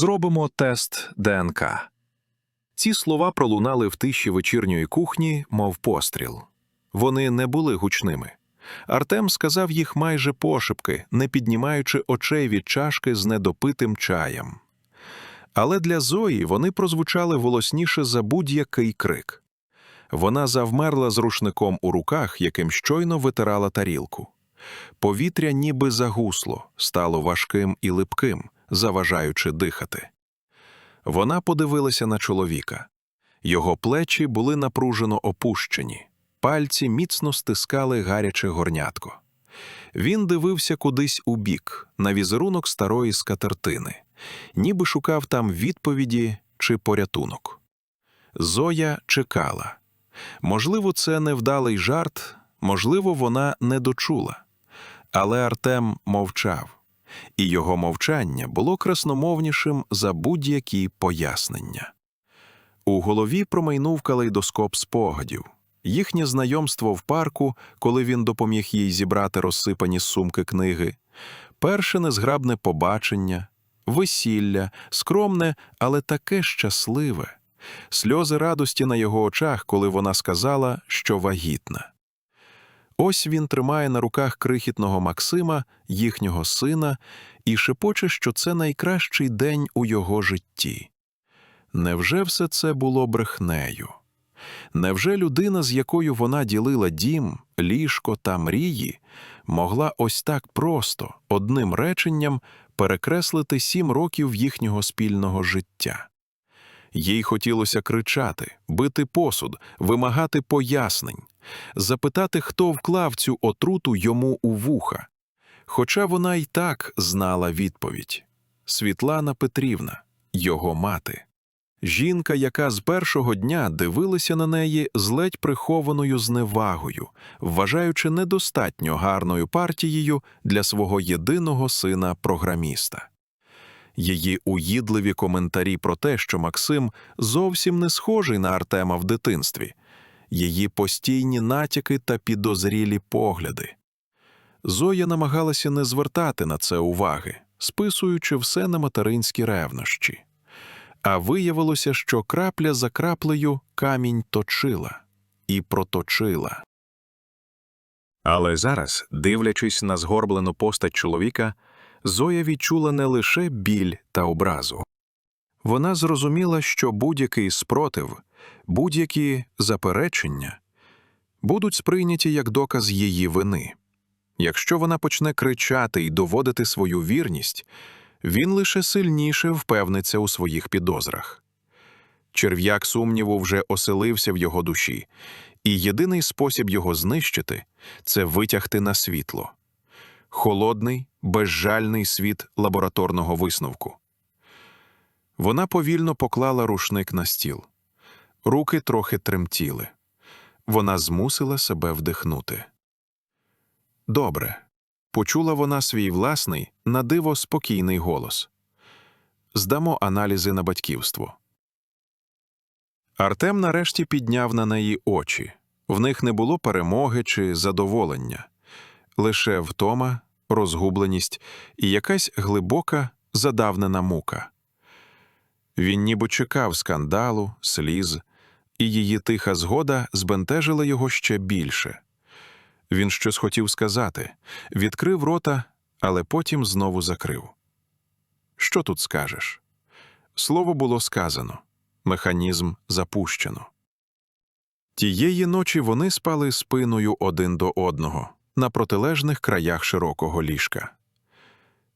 Зробимо тест ДНК. Ці слова пролунали в тиші вечірньої кухні, мов постріл. Вони не були гучними. Артем сказав їх майже пошепки, не піднімаючи очей від чашки з недопитим чаєм. Але для Зої вони прозвучали волосніше за будь-який крик. Вона завмерла з рушником у руках, яким щойно витирала тарілку. Повітря ніби загусло, стало важким і липким, заважаючи дихати. Вона подивилася на чоловіка. Його плечі були напружено опущені, пальці міцно стискали гаряче горнятко. Він дивився кудись у бік, на візерунок старої скатертини, ніби шукав там відповіді чи порятунок. Зоя чекала. Можливо, це невдалий жарт, можливо, вона не дочула. Але Артем мовчав, і його мовчання було красномовнішим за будь-які пояснення. У голові промайнув калейдоскоп спогадів. Їхнє знайомство в парку, коли він допоміг їй зібрати розсипані сумки книги, перше незграбне побачення, весілля, скромне, але таке щасливе, сльози радості на його очах, коли вона сказала, що вагітна. Ось він тримає на руках крихітного Максима, їхнього сина, і шепоче, що це найкращий день у його житті. Невже все це було брехнею? Невже людина, з якою вона ділила дім, ліжко та мрії, могла ось так просто, одним реченням, перекреслити сім років їхнього спільного життя? Їй хотілося кричати, бити посуд, вимагати пояснень, запитати, хто вклав цю отруту йому у вуха. Хоча вона й так знала відповідь Світлана Петрівна, його мати. Жінка, яка з першого дня дивилася на неї з ледь прихованою зневагою, вважаючи недостатньо гарною партією для свого єдиного сина програміста. Її уїдливі коментарі про те, що Максим зовсім не схожий на Артема в дитинстві, її постійні натяки та підозрілі погляди. Зоя намагалася не звертати на це уваги, списуючи все на материнські ревнощі. А виявилося, що крапля за краплею камінь точила і проточила. Але зараз, дивлячись на згорблену постать чоловіка, Зоя відчула не лише біль та образу. Вона зрозуміла, що будь-який спротив, будь-які заперечення будуть сприйняті як доказ її вини. Якщо вона почне кричати і доводити свою вірність, він лише сильніше впевниться у своїх підозрах. Черв'як сумніву вже оселився в його душі, і єдиний спосіб його знищити це витягти на світло холодний, безжальний світ лабораторного висновку. Вона повільно поклала рушник на стіл. Руки трохи тремтіли. Вона змусила себе вдихнути. Добре. Почула вона свій власний, на диво спокійний голос. Здамо аналізи на батьківство. Артем нарешті підняв на неї очі. В них не було перемоги чи задоволення, лише втома, розгубленість і якась глибока, задавнена мука. Він ніби чекав скандалу, сліз, і її тиха згода збентежила його ще більше. Він щось хотів сказати, відкрив рота, але потім знову закрив. Що тут скажеш? Слово було сказано, механізм запущено. Тієї ночі вони спали спиною один до одного на протилежних краях широкого ліжка.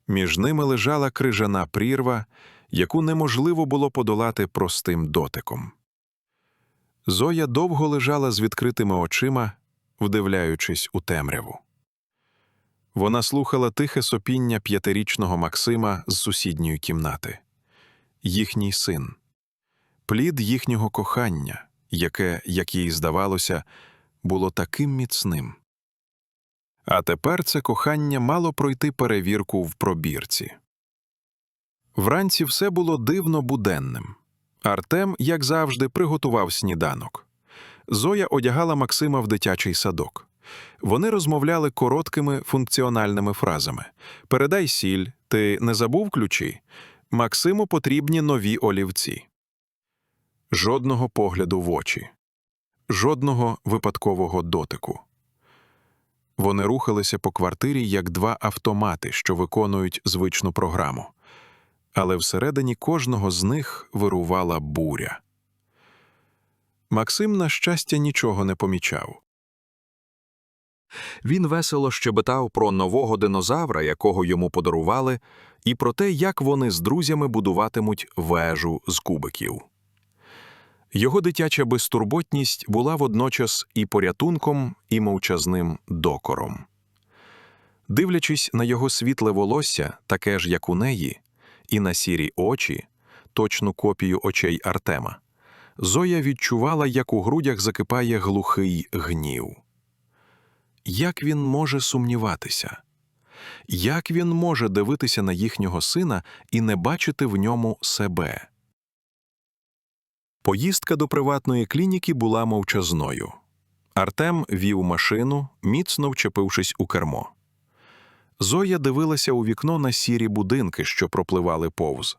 Між ними лежала крижана прірва, яку неможливо було подолати простим дотиком. Зоя довго лежала з відкритими очима, вдивляючись у темряву. Вона слухала тихе сопіння п'ятирічного Максима з сусідньої кімнати, їхній син, плід їхнього кохання, яке, як їй здавалося, було таким міцним. А тепер це кохання мало пройти перевірку в пробірці. Вранці все було дивно буденним. Артем, як завжди, приготував сніданок. Зоя одягала Максима в дитячий садок. Вони розмовляли короткими функціональними фразами Передай сіль, ти не забув ключі? Максиму потрібні нові олівці. Жодного погляду в очі, жодного випадкового дотику. Вони рухалися по квартирі як два автомати, що виконують звичну програму. Але всередині кожного з них вирувала буря. Максим, на щастя, нічого не помічав. Він весело щебетав про нового динозавра, якого йому подарували, і про те, як вони з друзями будуватимуть вежу з кубиків. Його дитяча безтурботність була водночас і порятунком, і мовчазним докором. Дивлячись на його світле волосся, таке ж, як у неї, і на сірі очі, точну копію очей Артема, Зоя відчувала, як у грудях закипає глухий гнів. Як він може сумніватися? Як він може дивитися на їхнього сина і не бачити в ньому себе? Поїздка до приватної клініки була мовчазною. Артем вів машину, міцно вчепившись у кермо. Зоя дивилася у вікно на сірі будинки, що пропливали повз.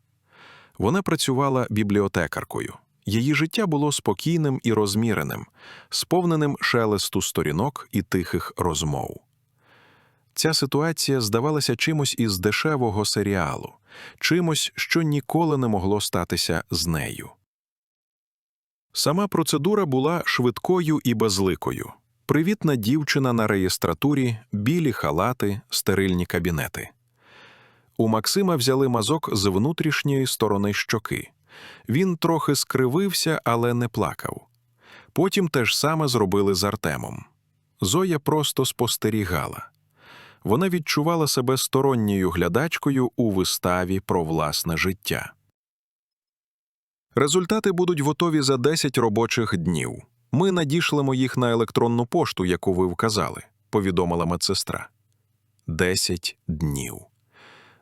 Вона працювала бібліотекаркою. Її життя було спокійним і розміреним, сповненим шелесту сторінок і тихих розмов. Ця ситуація здавалася чимось із дешевого серіалу, чимось, що ніколи не могло статися з нею. Сама процедура була швидкою і безликою. Привітна дівчина на реєстратурі, білі халати, стерильні кабінети. У Максима взяли мазок з внутрішньої сторони щоки. Він трохи скривився, але не плакав. Потім те ж саме зробили з Артемом. Зоя просто спостерігала. Вона відчувала себе сторонньою глядачкою у виставі про власне життя. Результати будуть готові за 10 робочих днів. Ми надішлемо їх на електронну пошту, яку ви вказали, повідомила медсестра. Десять днів.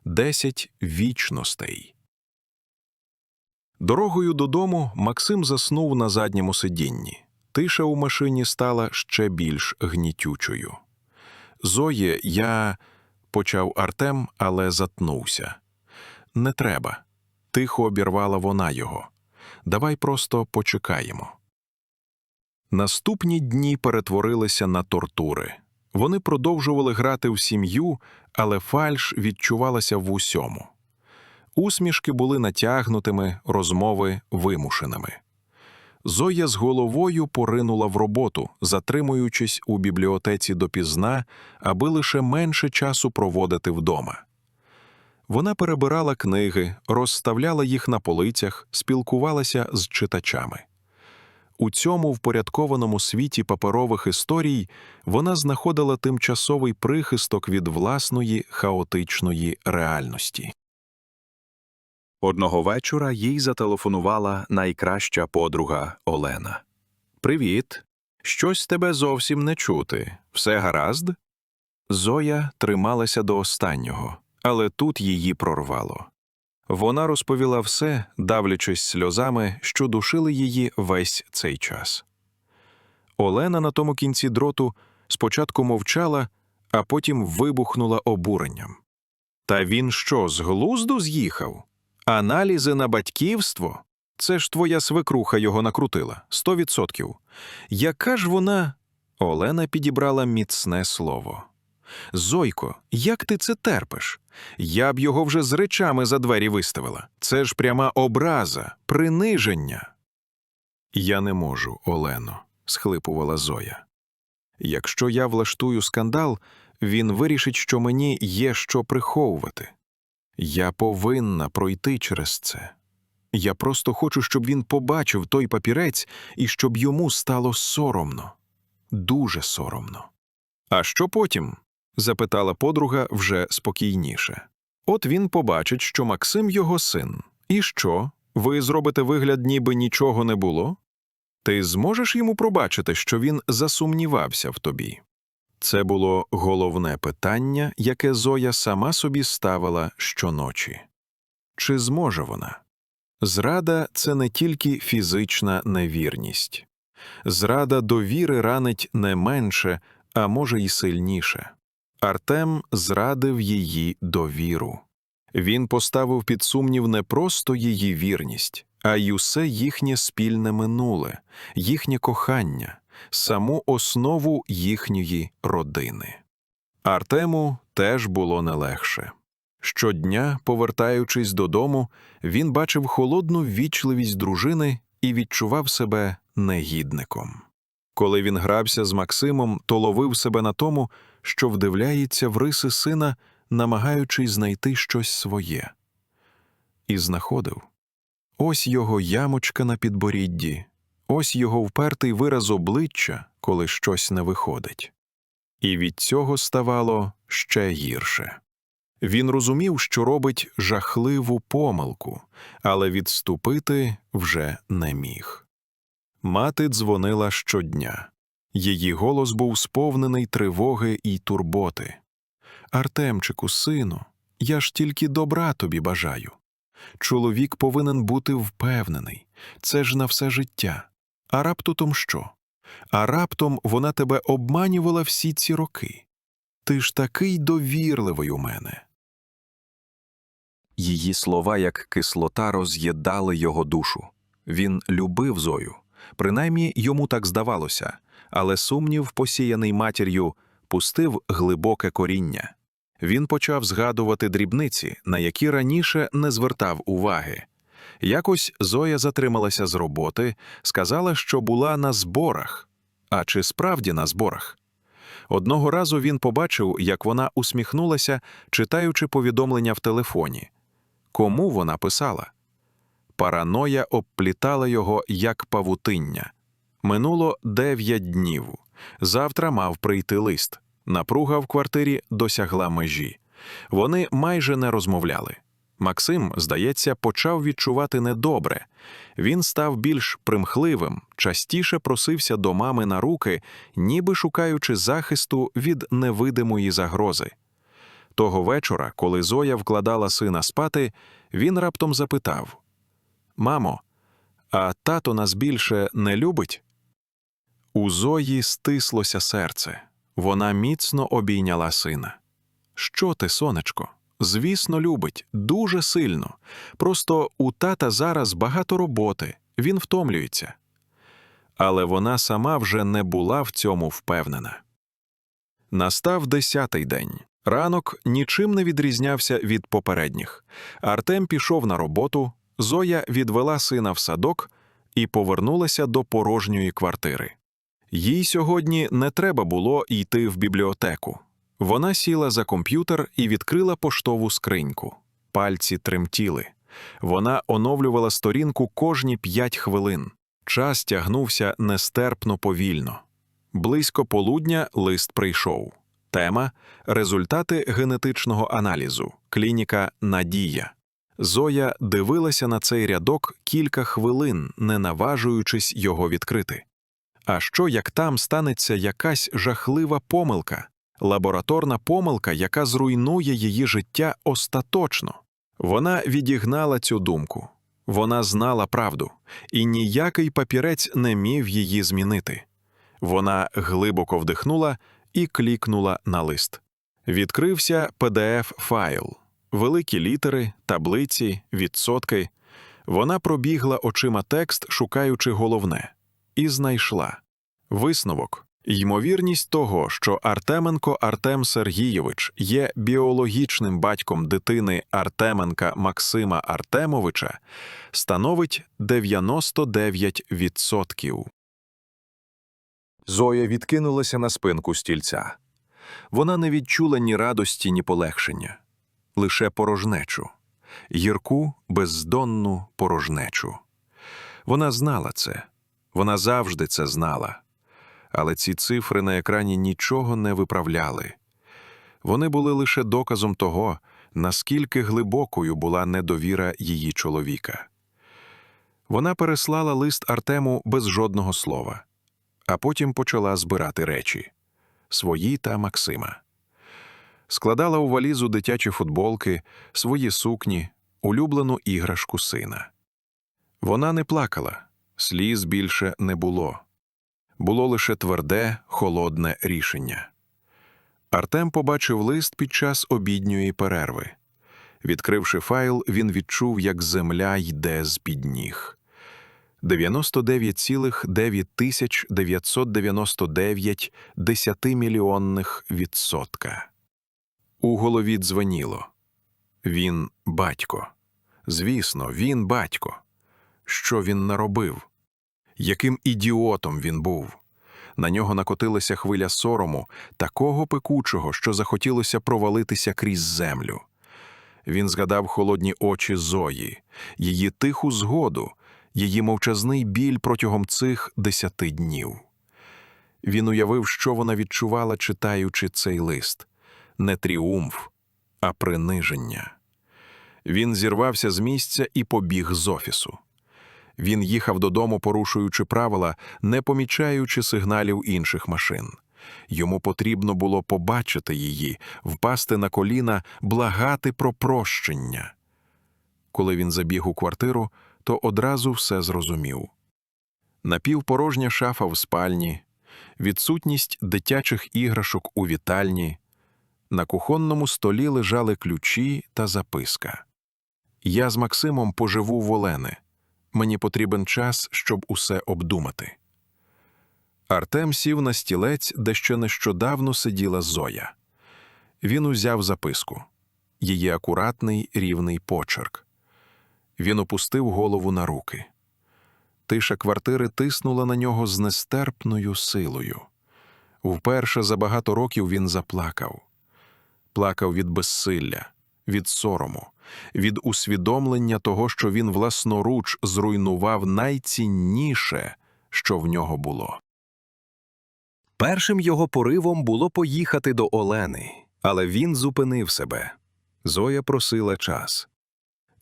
Десять вічностей. Дорогою додому Максим заснув на задньому сидінні. Тиша у машині стала ще більш гнітючою. Зоє, я. почав Артем, але затнувся. Не треба. Тихо обірвала вона його. Давай просто почекаємо. Наступні дні перетворилися на тортури. Вони продовжували грати в сім'ю, але фальш відчувалася в усьому. Усмішки були натягнутими, розмови вимушеними. Зоя з головою поринула в роботу, затримуючись у бібліотеці допізна, аби лише менше часу проводити вдома. Вона перебирала книги, розставляла їх на полицях, спілкувалася з читачами. У цьому впорядкованому світі паперових історій вона знаходила тимчасовий прихисток від власної хаотичної реальності. Одного вечора їй зателефонувала найкраща подруга Олена. Привіт. Щось тебе зовсім не чути. Все гаразд? Зоя трималася до останнього, але тут її прорвало. Вона розповіла все, давлячись сльозами, що душили її весь цей час. Олена на тому кінці дроту спочатку мовчала, а потім вибухнула обуренням. Та він що, з глузду з'їхав? Аналізи на батьківство? Це ж твоя свекруха його накрутила сто відсотків. Яка ж вона. Олена підібрала міцне слово. Зойко, як ти це терпиш? Я б його вже з речами за двері виставила. Це ж пряма образа, приниження. Я не можу, Олено, схлипувала Зоя. Якщо я влаштую скандал, він вирішить, що мені є що приховувати. Я повинна пройти через це. Я просто хочу, щоб він побачив той папірець і щоб йому стало соромно, дуже соромно. А що потім? Запитала подруга вже спокійніше. От він побачить, що Максим його син. І що? Ви зробите вигляд, ніби нічого не було? Ти зможеш йому пробачити, що він засумнівався в тобі? Це було головне питання, яке Зоя сама собі ставила щоночі. Чи зможе вона? Зрада це не тільки фізична невірність. Зрада довіри ранить не менше, а може й сильніше. Артем зрадив її довіру. Він поставив під сумнів не просто її вірність, а й усе їхнє спільне минуле, їхнє кохання, саму основу їхньої родини. Артему теж було не легше. Щодня, повертаючись додому, він бачив холодну ввічливість дружини і відчував себе негідником. Коли він грався з Максимом, то ловив себе на тому, що вдивляється в риси сина, намагаючись знайти щось своє. І знаходив. Ось його ямочка на підборідді, ось його впертий вираз обличчя, коли щось не виходить. І від цього ставало ще гірше. Він розумів, що робить жахливу помилку, але відступити вже не міг. Мати дзвонила щодня. Її голос був сповнений тривоги і турботи. Артемчику, сину, я ж тільки добра тобі бажаю. Чоловік повинен бути впевнений, це ж на все життя. А раптом що? А раптом вона тебе обманювала всі ці роки. Ти ж такий довірливий у мене. Її слова, як кислота, роз'їдали його душу. Він любив Зою, принаймні йому так здавалося, але сумнів, посіяний матір'ю, пустив глибоке коріння. Він почав згадувати дрібниці, на які раніше не звертав уваги. Якось Зоя затрималася з роботи, сказала, що була на зборах. А чи справді на зборах? Одного разу він побачив, як вона усміхнулася, читаючи повідомлення в телефоні. Кому вона писала? Параноя обплітала його як павутиння. Минуло дев'ять днів. Завтра мав прийти лист. Напруга в квартирі досягла межі. Вони майже не розмовляли. Максим, здається, почав відчувати недобре. Він став більш примхливим, частіше просився до мами на руки, ніби шукаючи захисту від невидимої загрози. Того вечора, коли Зоя вкладала сина спати, він раптом запитав Мамо, а тато нас більше не любить? У Зої стислося серце. Вона міцно обійняла сина. Що ти, сонечко? Звісно, любить, дуже сильно. Просто у тата зараз багато роботи, він втомлюється. Але вона сама вже не була в цьому впевнена. Настав десятий день. Ранок нічим не відрізнявся від попередніх. Артем пішов на роботу, Зоя відвела сина в садок і повернулася до порожньої квартири. Їй сьогодні не треба було йти в бібліотеку. Вона сіла за комп'ютер і відкрила поштову скриньку. Пальці тремтіли. Вона оновлювала сторінку кожні п'ять хвилин. Час тягнувся нестерпно повільно. Близько полудня лист прийшов. Тема результати генетичного аналізу. Клініка Надія. Зоя дивилася на цей рядок кілька хвилин, не наважуючись його відкрити. А що як там станеться якась жахлива помилка, лабораторна помилка, яка зруйнує її життя остаточно? Вона відігнала цю думку. Вона знала правду, і ніякий папірець не міг її змінити. Вона глибоко вдихнула і клікнула на лист. Відкрився pdf файл, великі літери, таблиці, відсотки. Вона пробігла очима текст, шукаючи головне, і знайшла висновок. Ймовірність того, що Артеменко Артем Сергійович є біологічним батьком дитини Артеменка Максима Артемовича, становить 99%. Зоя відкинулася на спинку стільця. Вона не відчула ні радості, ні полегшення, лише порожнечу, гірку, бездонну порожнечу. Вона знала це, вона завжди це знала. Але ці цифри на екрані нічого не виправляли. Вони були лише доказом того, наскільки глибокою була недовіра її чоловіка. Вона переслала лист Артему без жодного слова а потім почала збирати речі свої та Максима. Складала у валізу дитячі футболки, свої сукні, улюблену іграшку сина. Вона не плакала, сліз більше не було. Було лише тверде, холодне рішення. Артем побачив лист під час обідньої перерви. Відкривши файл, він відчув, як земля йде з-під ніг. 99,9999 десятимільйонних відсотка. У голові дзвоніло. Він батько. Звісно, він батько. Що він наробив? Яким ідіотом він був? На нього накотилася хвиля сорому, такого пекучого, що захотілося провалитися крізь землю. Він згадав холодні очі Зої, її тиху згоду, її мовчазний біль протягом цих десяти днів. Він уявив, що вона відчувала, читаючи цей лист не тріумф, а приниження. Він зірвався з місця і побіг з офісу. Він їхав додому, порушуючи правила, не помічаючи сигналів інших машин. Йому потрібно було побачити її, впасти на коліна, благати про прощення. Коли він забіг у квартиру, то одразу все зрозумів. Напівпорожня шафа в спальні, відсутність дитячих іграшок у вітальні, на кухонному столі лежали ключі та записка. Я з Максимом поживу в Олени. Мені потрібен час, щоб усе обдумати. Артем сів на стілець, де ще нещодавно сиділа Зоя. Він узяв записку її акуратний рівний почерк. Він опустив голову на руки. Тиша квартири тиснула на нього з нестерпною силою. Вперше за багато років він заплакав. Плакав від безсилля, від сорому, від усвідомлення того, що він власноруч зруйнував найцінніше, що в нього було. Першим його поривом було поїхати до Олени, але він зупинив себе. Зоя просила час.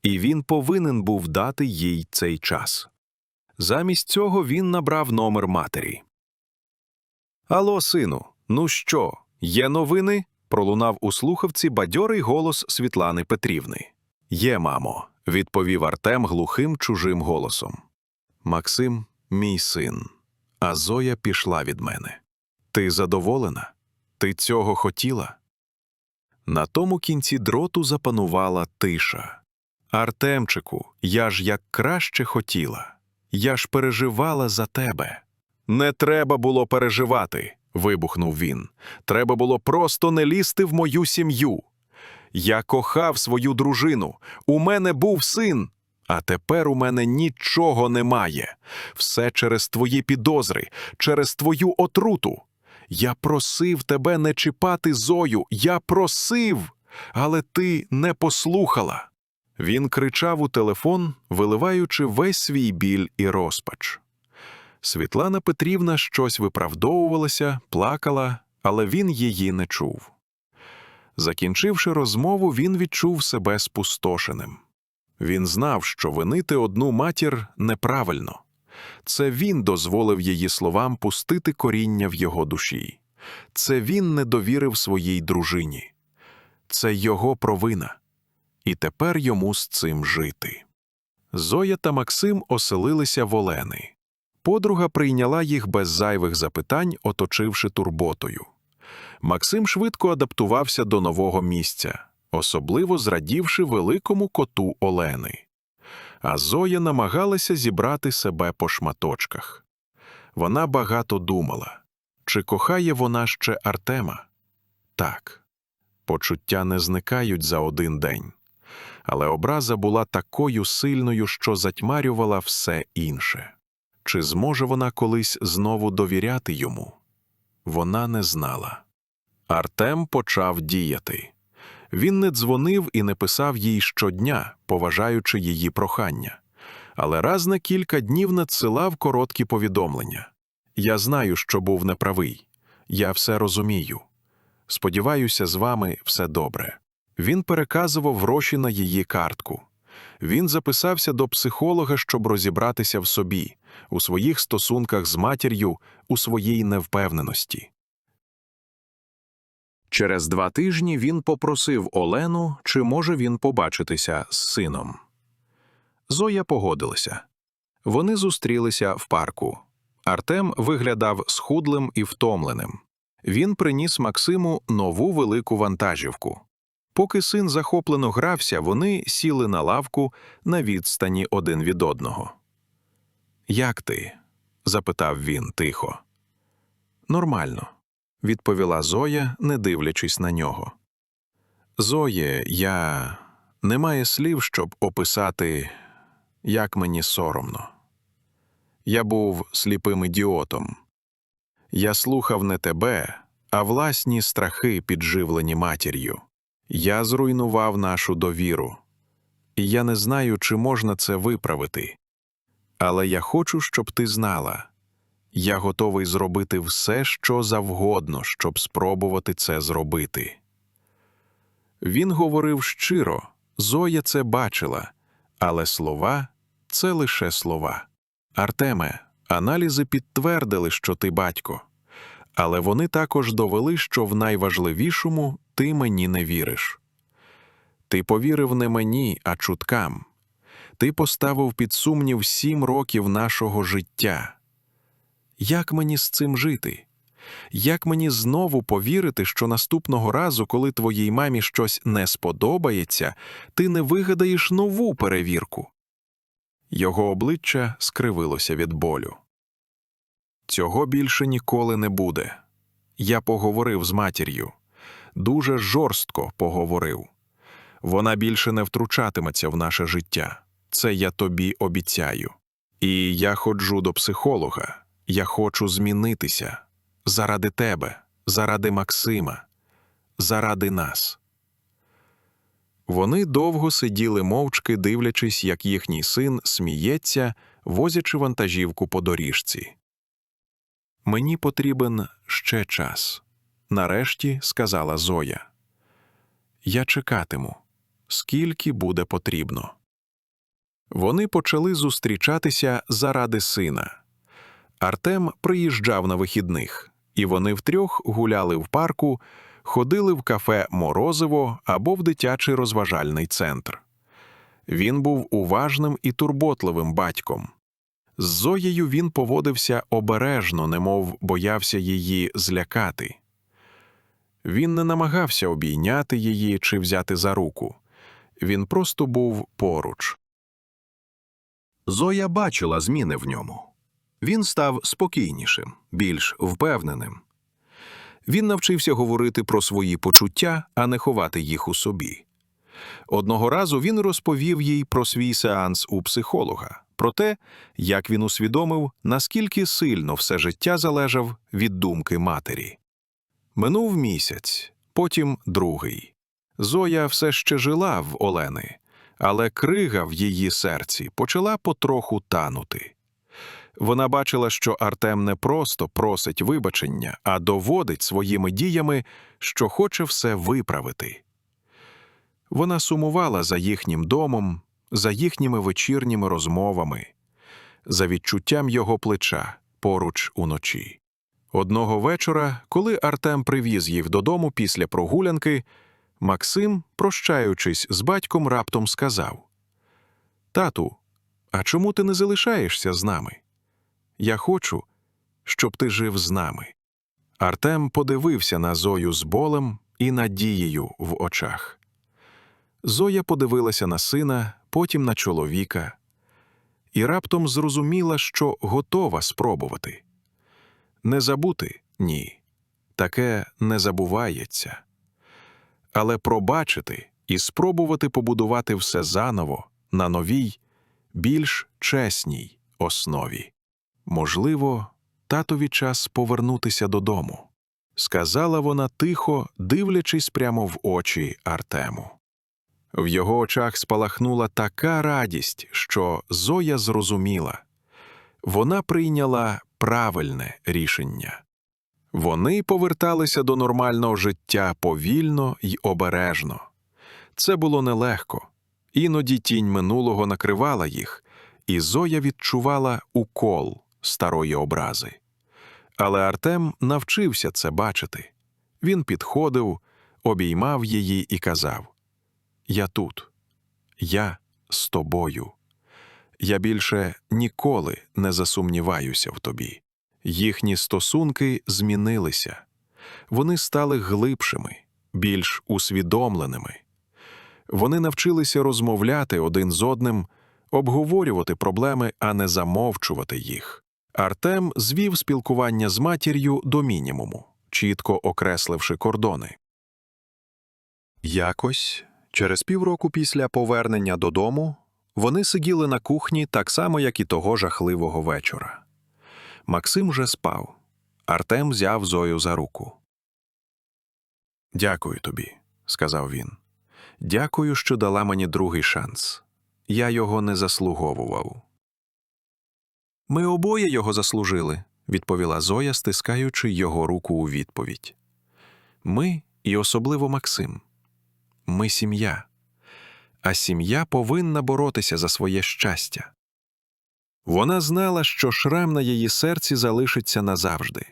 І він повинен був дати їй цей час. Замість цього він набрав номер матері. Алло, сину, ну що, є новини? Пролунав у слухавці бадьорий голос Світлани Петрівни. Є, мамо, відповів Артем глухим чужим голосом. Максим, мій син, а Зоя пішла від мене. Ти задоволена? Ти цього хотіла? На тому кінці дроту запанувала тиша. Артемчику, я ж як краще хотіла. Я ж переживала за тебе. Не треба було переживати, вибухнув він. Треба було просто не лізти в мою сім'ю. Я кохав свою дружину. У мене був син. А тепер у мене нічого немає. Все через твої підозри, через твою отруту. Я просив тебе не чіпати Зою, я просив, але ти не послухала. Він кричав у телефон, виливаючи весь свій біль і розпач. Світлана Петрівна щось виправдовувалася, плакала, але він її не чув. Закінчивши розмову, він відчув себе спустошеним. Він знав, що винити одну матір неправильно. Це він дозволив її словам пустити коріння в його душі. Це він не довірив своїй дружині. Це його провина. І тепер йому з цим жити. Зоя та Максим оселилися в Олени. Подруга прийняла їх без зайвих запитань, оточивши турботою. Максим швидко адаптувався до нового місця, особливо зрадівши великому коту Олени. А Зоя намагалася зібрати себе по шматочках. Вона багато думала чи кохає вона ще Артема? Так. Почуття не зникають за один день. Але образа була такою сильною, що затьмарювала все інше. Чи зможе вона колись знову довіряти йому? Вона не знала. Артем почав діяти. Він не дзвонив і не писав їй щодня, поважаючи її прохання, але раз на кілька днів надсилав короткі повідомлення. Я знаю, що був неправий. Я все розумію. Сподіваюся, з вами все добре. Він переказував гроші на її картку. Він записався до психолога, щоб розібратися в собі, у своїх стосунках з матір'ю, у своїй невпевненості. Через два тижні він попросив Олену, чи може він побачитися з сином. Зоя погодилася. Вони зустрілися в парку. Артем виглядав схудлим і втомленим. Він приніс Максиму нову велику вантажівку. Поки син захоплено грався, вони сіли на лавку на відстані один від одного. Як ти? запитав він тихо. Нормально, відповіла Зоя, не дивлячись на нього. Зоє, я немає слів, щоб описати, як мені соромно. Я був сліпим ідіотом. Я слухав не тебе, а власні страхи, підживлені матір'ю. Я зруйнував нашу довіру, і я не знаю, чи можна це виправити. Але я хочу, щоб ти знала. Я готовий зробити все, що завгодно, щоб спробувати це зробити. Він говорив щиро, Зоя це бачила, але слова це лише слова. Артеме, аналізи підтвердили, що ти батько, але вони також довели, що в найважливішому ти мені не віриш. Ти повірив не мені, а чуткам. Ти поставив під сумнів сім років нашого життя. Як мені з цим жити? Як мені знову повірити, що наступного разу, коли твоїй мамі щось не сподобається, ти не вигадаєш нову перевірку? Його обличчя скривилося від болю. Цього більше ніколи не буде. Я поговорив з матір'ю. Дуже жорстко поговорив. Вона більше не втручатиметься в наше життя. Це я тобі обіцяю. І я ходжу до психолога. Я хочу змінитися. Заради тебе, заради Максима, заради нас. Вони довго сиділи мовчки, дивлячись, як їхній син сміється, возячи вантажівку по доріжці. Мені потрібен ще час, нарешті сказала Зоя. Я чекатиму, скільки буде потрібно. Вони почали зустрічатися заради сина. Артем приїжджав на вихідних, і вони втрьох гуляли в парку, ходили в кафе Морозиво або в дитячий розважальний центр. Він був уважним і турботливим батьком. З Зоєю він поводився обережно, немов боявся її злякати. Він не намагався обійняти її чи взяти за руку. Він просто був поруч. Зоя бачила зміни в ньому. Він став спокійнішим, більш впевненим. Він навчився говорити про свої почуття, а не ховати їх у собі. Одного разу він розповів їй про свій сеанс у психолога, про те, як він усвідомив, наскільки сильно все життя залежав від думки матері. Минув місяць, потім другий. Зоя все ще жила в Олени, але крига в її серці почала потроху танути. Вона бачила, що Артем не просто просить вибачення, а доводить своїми діями, що хоче все виправити. Вона сумувала за їхнім домом, за їхніми вечірніми розмовами, за відчуттям його плеча поруч уночі. Одного вечора, коли Артем привіз їх додому після прогулянки, Максим, прощаючись з батьком, раптом сказав: Тату, а чому ти не залишаєшся з нами? Я хочу, щоб ти жив з нами. Артем подивився на Зою з болем і надією в очах. Зоя подивилася на сина, потім на чоловіка, і раптом зрозуміла, що готова спробувати. Не забути ні, таке не забувається. Але пробачити і спробувати побудувати все заново на новій, більш чесній основі. Можливо, татові час повернутися додому, сказала вона тихо, дивлячись прямо в очі Артему. В його очах спалахнула така радість, що Зоя зрозуміла вона прийняла правильне рішення. Вони поверталися до нормального життя повільно й обережно. Це було нелегко. Іноді тінь минулого накривала їх, і Зоя відчувала укол старої образи. Але Артем навчився це бачити. Він підходив, обіймав її і казав: Я тут, я з тобою. Я більше ніколи не засумніваюся в тобі. Їхні стосунки змінилися. Вони стали глибшими, більш усвідомленими. Вони навчилися розмовляти один з одним, обговорювати проблеми, а не замовчувати їх. Артем звів спілкування з матір'ю до мінімуму, чітко окресливши кордони. Якось, через півроку після повернення додому, вони сиділи на кухні так само, як і того жахливого вечора. Максим вже спав. Артем взяв Зою за руку. Дякую тобі, сказав він. Дякую, що дала мені другий шанс. Я його не заслуговував. Ми обоє його заслужили, відповіла Зоя, стискаючи його руку у відповідь. Ми і особливо Максим. Ми сім'я. А сім'я повинна боротися за своє щастя. Вона знала, що шрам на її серці залишиться назавжди,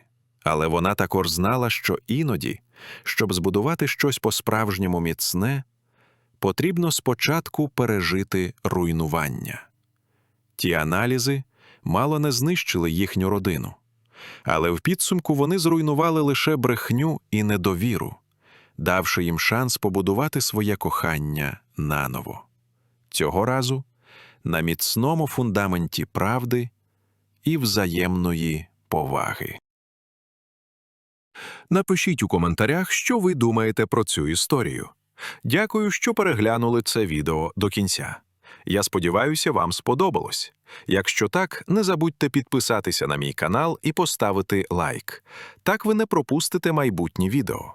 але вона також знала, що іноді, щоб збудувати щось по-справжньому міцне, потрібно спочатку пережити руйнування. Ті аналізи мало не знищили їхню родину, але в підсумку вони зруйнували лише брехню і недовіру, давши їм шанс побудувати своє кохання наново. Цього разу на міцному фундаменті правди і взаємної поваги. Напишіть у коментарях, що ви думаєте про цю історію. Дякую, що переглянули це відео до кінця. Я сподіваюся, вам сподобалось. Якщо так, не забудьте підписатися на мій канал і поставити лайк. Так ви не пропустите майбутні відео.